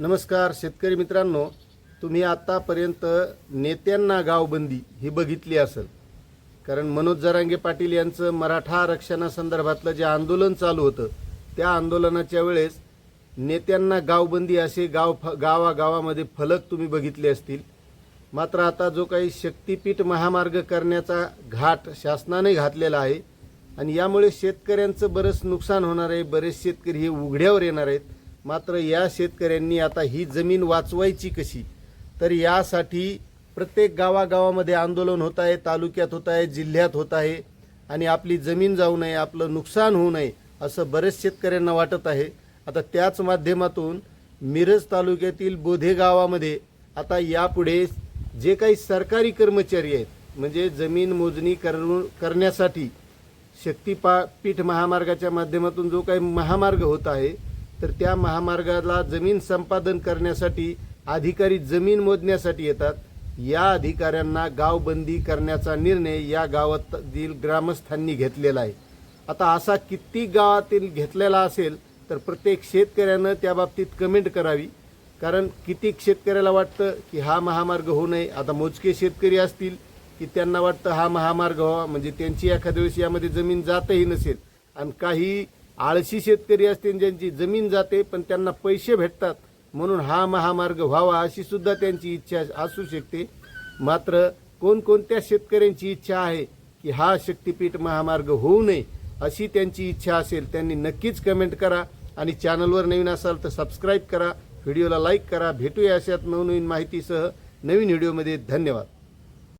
नमस्कार शेतकरी मित्रांनो. तुम्ही आत्तापर्यंत नेत्यांना गावबंदी ही बघितली असेल. कारण मनोज जरांगे पाटील यांचं मराठा आरक्षणासंदर्भातलं जे आंदोलन चालू होतं त्या आंदोलनाच्या वेळेस नेत्यांना गावबंदी असे गाव फ गावागावामध्ये फलक तुम्ही बघितले असतील. मात्र आता जो काही शक्तीपीठ महामार्ग करण्याचा घाट शासनाने घातलेला आहे आणि यामुळे शेतकऱ्यांचं बरंच नुकसान होणार आहे बरेच शेतकरी हे उघड्यावर येणार आहेत मात्र या शेतकऱ्यांनी आता ही जमीन वाचवायची कशी? तर यासाठी प्रत्येक गावागावामध्ये आंदोलन होत आहे तालुक्यात होत आहे जिल्ह्यात होत आहे आणि आपली जमीन जाऊ नये आपलं नुकसान होऊ नये असं बरेच शेतकऱ्यांना वाटत आहे. आता त्याच माध्यमातून मिरज तालुक्यातील बोधे गावामध्ये आता यापुढे जे काही सरकारी कर्मचारी आहेत म्हणजे जमीन मोजणी कर करण्यासाठी शक्तीपा पीठ महामार्गाच्या माध्यमातून जो काही महामार्ग होत आहे तर त्या महामार्गाला जमीन संपादन करण्यासाठी अधिकारी जमीन मोजण्यासाठी येतात. या अधिकाऱ्यांना गावबंदी करण्याचा निर्णय या गावातील ग्रामस्थांनी घेतलेला आहे. आता असा किती गावातील घेतलेला असेल तर प्रत्येक शेतकऱ्यानं त्या बाबतीत कमेंट करावी. कारण कितीक शेतकऱ्याला वाटतं की हा महामार्ग होऊ नये आता मोजके शेतकरी असतील की त्यांना वाटतं हा महामार्ग व्हावा म्हणजे त्यांची एखाद्या वेळेस यामध्ये जमीन जातही नसेल. आणि काही आळशी शेतकरी असतील ज्यांची जमीन जाते पण त्यांना पैसे भेटतात म्हणून हा महामार्ग व्हावा अशी सुद्धा त्यांची इच्छा असू शकते. मात्र कोणकोणत्या शेतकऱ्यांची इच्छा आहे की हा शक्तीपीठ महामार्ग होऊ नये अशी त्यांची इच्छा असेल त्यांनी नक्कीच कमेंट करा आणि चॅनलवर नवीन असाल तर सबस्क्राईब करा व्हिडिओला लाईक करा. भेटूया अशात नवनवीन माहितीसह नवीन व्हिडिओमध्ये. धन्यवाद.